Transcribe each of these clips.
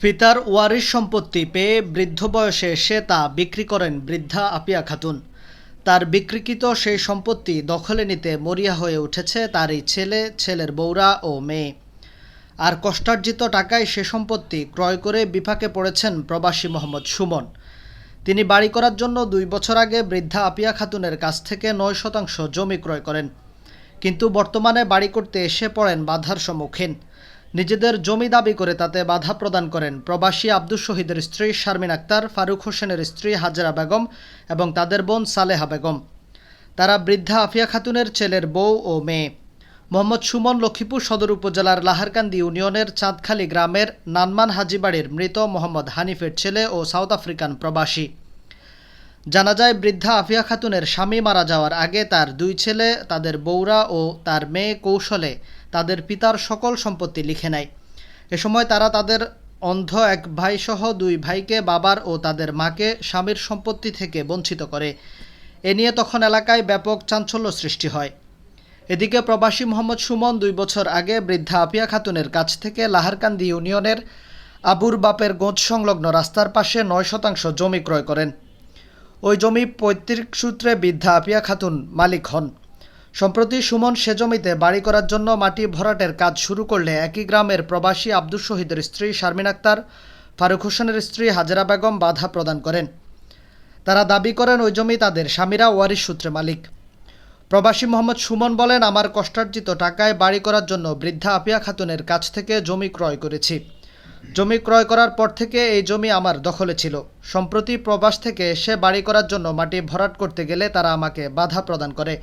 পিতার ওয়ারিশ সম্পত্তি পেয়ে বৃদ্ধ বয়সে সে তা বিক্রি করেন বৃদ্ধা আপিয়া খাতুন। তার বিক্রিকৃত সেই সম্পত্তি দখলে নিতে মরিয়া হয়ে উঠেছে তার এই ছেলে, ছেলের বৌরা ও মেয়ে। আর কষ্টার্জিত টাকায় সে সম্পত্তি ক্রয় করে বিপাকে পড়েছেন প্রবাসী মোহাম্মদ সুমন। তিনি বাড়ি করার জন্য দুই বছর আগে বৃদ্ধা আপিয়া খাতুনের কাছ থেকে নয় শতাংশ জমি ক্রয় করেন। কিন্তু বর্তমানে বাড়ি করতে এসে পড়েন বাধার সম্মুখীন। নিজেদের জমি দাবি করে তাতে বাধা প্রদান করেন প্রবাসী আব্দুল শহীদের স্ত্রী শারমিন আক্তার, ফারুক হোসেনের স্ত্রী হাজরা বেগম এবং তাদের বোন সালেহা বেগম। তারা বৃদ্ধা আফিয়া খাতুনের ছেলের বউ ও মেয়ে। মোহাম্মদ সুমন লক্ষ্মীপুর সদর উপজেলার লাহারকান্দি ইউনিয়নের চাঁদখালী গ্রামের নানমান হাজিবাড়ির মৃত মোহাম্মদ হানিফের ছেলে ও সাউথ আফ্রিকান প্রবাসী। জানা যায়, বৃদ্ধা আফিয়া খাতুনের স্বামী মারা যাওয়ার আগে তার দুই ছেলে, তাদের বৌরা ও তার মেয়ে কৌশলে তাদের পিতার সকল সম্পত্তি লিখে নেয়। এ সময় তারা তাদের অন্ধ এক ভাইসহ দুই ভাইকে, বাবার ও তাদের মাকে স্বামীর সম্পত্তি থেকে বঞ্চিত করে। এ নিয়ে তখন এলাকায় ব্যাপক চাঞ্চল্য সৃষ্টি হয়। এদিকে প্রবাসী মোহাম্মদ সুমন দুই বছর আগে বৃদ্ধা আপিয়া খাতুনের কাছ থেকে লাহারকান্দি ইউনিয়নের আবুর বাপের গোঁজ সংলগ্ন রাস্তার পাশে নয় শতাংশ জমি ক্রয় করেন। ওই জমি পৈতৃক সূত্রে বৃদ্ধা আপিয়া খাতুন মালিক হন। সম্প্রতি সুমন সে জমিতে বাড়ি করার জন্য মাটি ভরাটের কাজ শুরু করলে একই গ্রামের প্রবাসী আব্দুল শহীদের স্ত্রী শারমিন আক্তার, ফারুক হোসেনের স্ত্রী হাজেরা বেগম বাধা প্রদান করেন। তারা দাবি করেন ওই জমি তাদের স্বামীরা ওয়ারিশ সূত্রে মালিক। প্রবাসী মোহাম্মদ সুমন বলেন, আমার কষ্টার্জিত টাকায় বাড়ি করার জন্য বৃদ্ধা আপিয়া খাতুনের কাছ থেকে জমি ক্রয় করেছি। জমি ক্রয় করার পর থেকে এই জমি আমার দখলে ছিল। সম্প্রতি প্রবাস থেকে এসে বাড়ি করার জন্য মাটি ভরাট করতে গেলে তারা আমাকে বাধা প্রদান করে।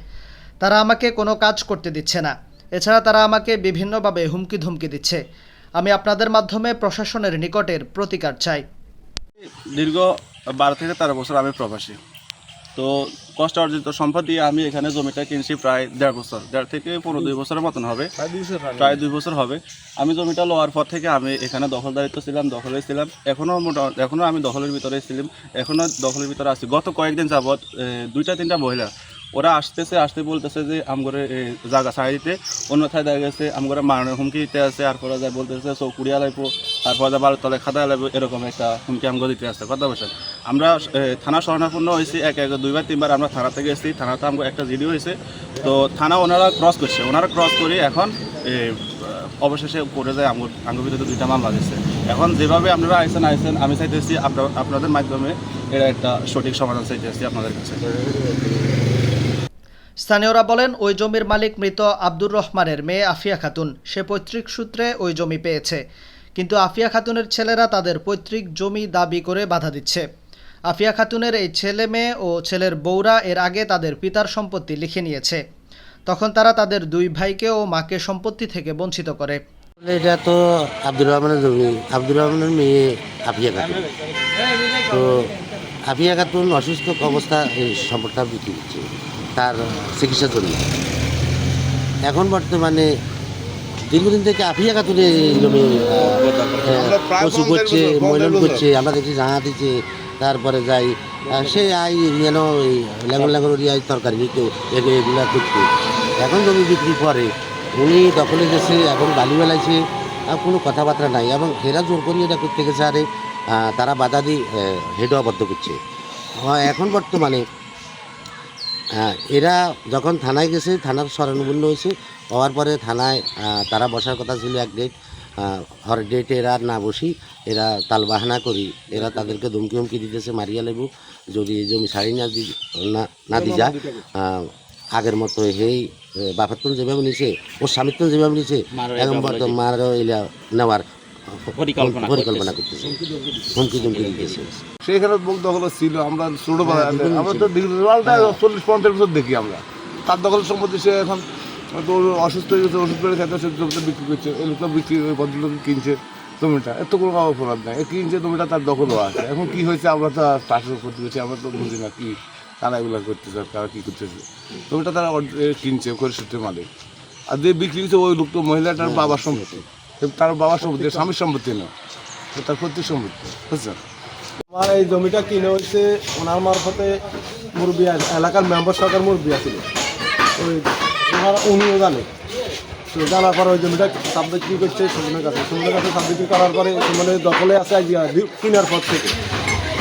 তারা আমাকে কোনো কাজ করতে দিচ্ছে না। এছাড়া তারা আমাকে বিভিন্নভাবে হুমকি ধুমকি দিচ্ছে। আমি আপনাদের মাধ্যমে প্রশাসনের নিকটের প্রতিকার চাই। দীর্ঘ বারো থেকে তেরো বছর আমি প্রবাসী। তো কষ্ট অর্জিত সম্পদ দিয়ে আমি এখানে জমিটা কিনছি প্রায় দেড় বছর। দেড় থেকে পনেরো দুই বছরের মতন হবে। প্রায় দুই বছর হবে। আমি জমিটা লওয়ার পর থেকে আমি এখানে দখলদারিত্ব ছিলাম দখলে ছিলাম। এখনও মোটামুটি এখনও আমি দখলের ভিতরে ছিলাম। এখনও দখলের ভিতরে আছি। গত কয়েকদিন যাবৎ দুইটা তিনটা মহিলা ওরা আসতেছে, আসতে বলতেছে যে আমগরে জায়গা ছাড়াই দিতে। অন্যথায় দেখা গেছে আমগরে মারণের হুমকি দিতে আছে, আর পরে যায় বলতেছে চৌকুড়িয়া লাগবো তারপর যায় বারো তলে খাতা লাগবে এরকম একটা হুমকি আমগো দিতে আসছে কথা বলছেন। আমরা থানা শরণাপন্ন হয়েছি, এক এক দুইবার, তিনবার আমরা থানাতে গেছি। থানাতে আমগো একটা জিডিও হয়েছে। তো থানা ওনারা ক্রস করছে। ওনারা ক্রস করে এখন অবশেষে করে যায় আমগো আঙ্গুর ভিতরে দুইটা মামলা দিচ্ছে এখন যেভাবে আপনারা আইসেন আইসেন আমি চাইতেছি আপনাদের মাধ্যমে এর একটা সঠিক সমাধান চাইতেছি আপনাদের কাছে। স্থানীয়রা বলেন, ওই জমির মালিক মৃত আব্দুর রহমানের মেয়ে আফিয়া খাতুন। সে পৈতৃক সূত্রে ওই জমি পেয়েছে। কিন্তু আফিয়া খাতুনের ছেলেরা তাদের পৈতৃক জমি দাবি করে বাধা দিচ্ছে। আফিয়া খাতুনের এই ছেলে মেয়ে ও ছেলের বৌরা এর আগে তাদের পিতার সম্পত্তি লিখে নিয়েছে। তখন তারা তাদের দুই ভাইকে ও মাকে সম্পত্তি থেকে বঞ্চিত করে। এটা তো আব্দুর রহমানের জমি। আব্দুর রহমানের মেয়ে আফিয়া খাতুন। তো আফিয়া খাতুন অসুস্থ অবস্থা সম্পদটা বিক্রি করছে। তার চিকিৎসার জন্য এখন বর্তমানে দীর্ঘদিন থেকে আফিয়া এই জমি পশু করছে, ময়লন করছে, আমরা দেখছি জাহা দিচ্ছে, তারপরে যাই সে আই যেন ওই ল্যাঙ্গল ল্যাঙ্গল আই তরকারি নিত এগুলো করতো এখন জমি বিক্রি করে, উনি দখলে গেছে, এখন বালি বেলাইছে আর কোনো কথাবার্তা নাই, এবং এরা জোর করি এটা করতে গেছে, আরে তারা বাধা দিয়ে হেডও আবদ্ধ করছে। এখন বর্তমানে হ্যাঁ এরা যখন থানায় গেছে থানার স্মরণমূল্য হয়েছে হওয়ার পরে থানায় তারা বসার কথা ছিল এক ডেট হর ডেটে এরা না বসি এরা তালবাহানা করি এরা তাদেরকে ধমকি হুমকি দিতেছে মারিয়া লেবু যদি এই জমি ছাড়ি না দি না দি যা আগের মতো হেই বাপাত্তন যেভাবে নিছে ওর স্বামীত্ব যেভাবে নিছে এখন বর্তমান মার এলা নেওয়ার। পরিকল্পনা পরিকল্পনা করতেছে। হুমকি ধুমকি দিতেছে। সেখানে মুখ দখল ছিল আমরা ছোটবেলায় আমরা তো রিজাল্টটা চল্লিশ পঞ্চাশ বছর দেখি আমরা। তার দখল সম্পত্তি সে এখন তো অসুস্থ হয়ে গেছে ওষুধ সে জমিটা বিক্রি করছে ওই লোকটা বিক্রি ওই ভদ্রলোক কিনছে জমিটা। এত কোনো অপরাধ নাই। কিনছে জমিটা তার দখলও আছে। এখন কি হয়েছে আমরা তো চাষবাস করতে গেছি আমরা তো বুঝি না কি তারা এগুলো করতেছে তারা কী করতেছে। জমিটা তারা কিনছে করে সূত্রে মালিক। আর যে বিক্রি করছে ওই লোকটা মহিলাটার বাবার সম্পত্তি। তার বাবার সম্পত্তি, স্বামীর সম্পত্তি না তার প্রত্যেক সম্পত্তি, বুঝছেন? আমার এই জমিটা কিনে হচ্ছে ওনার মারফতে মুরব্বী এলাকার মেম্বার সরকার মুরব্বী আছিল। ওই ওনার উনিও জানে। তো জানার পরে ওই জমিটা সাব বিক্রি করছে সুমনের কাছে। সুমনের কাছে সাব বিক্রি করার পরে সুমনের দখলে আছে কেনার পর থেকে।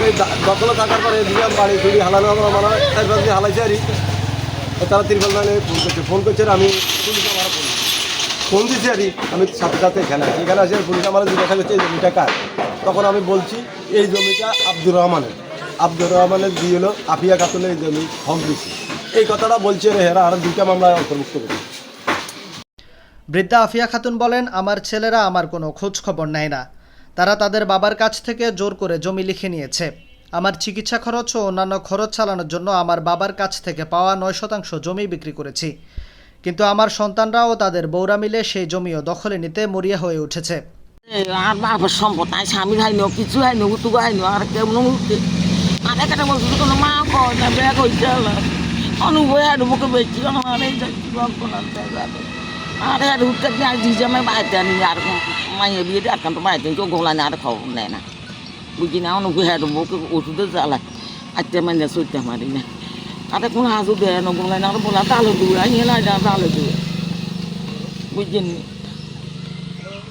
এই দখলে থাকার পরে আমি বাড়ি ফিরি হালানো আমরা মানে চার পাঁচ হালাইছে আর তারা তিরপাল মানে ফোন করছে। ফোন করছে আমি আমার ফোন ফোন দিচ্ছি আর আমি সাথে সাথে এখানে আসি এখানে আসি পুলিশ আমার জিজ্ঞাসা করছে এই জমিটা কার? তখন আমি বলছি, এই জমিটা আব্দুর রহমানের। আব্দুর রহমানের দিয়ে হলো আফিয়া খাতুনের এই জমি হক দিছি এই কথাটা বলছে রে হেরা, আর দুইটা মামলা অন্তর্ভুক্ত করি। বৃদ্ধা আফিয়া খাতুন বলেন, আমার ছেলেরা আমার কোনো খোঁজ খবর নেয় না। তারা তাদের বাবার কাছ থেকে জোর করে জমি লিখে নিয়েছে। আমার চিকিৎসা খরচ ও অন্যান্য খরচ চালানোর জন্য আমার বাবার কাছ থেকে পাওয়া নয় শতাংশ জমি বিক্রি করেছি। কিন্তু আমার সন্তানরাও তাদের বৌরা মিলে সেই জমিও দখলে নিতে মরিয়া হয়ে উঠেছে। আর হাইনো কিছু হাইনো হাইনো আর কোনো মা মুখে আর আর আর আর বিয়ে বাড়িতে কেউ আর খবর না। বুঝি না অনুভব মুখে ওষুধে জ্বালায়। আটটা মানে চলতে পারি না। কোনো হাজু দেয় না গোলানি আর বলা তালে দুয়ে আনিয়ে লাই না তালে দুয়ে বুঝছেন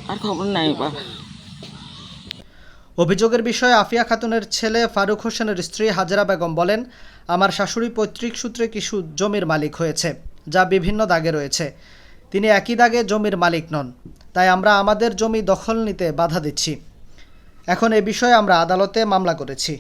আর খবর নাই বা অভিযোগের বিষয়ে আফিয়া খাতুনের ছেলে ফারুক হোসেনের স্ত্রী হাজরা বেগম বলেন, আমার শাশুড়ি পৈতৃক সূত্রে কিছু জমির মালিক হয়েছে, যা বিভিন্ন দাগে রয়েছে। তিনি একই দাগে জমির মালিক নন, তাই আমরা আমাদের জমি দখল নিতে বাধা দিচ্ছি। এখন এ বিষয়ে আমরা আদালতে মামলা করেছি।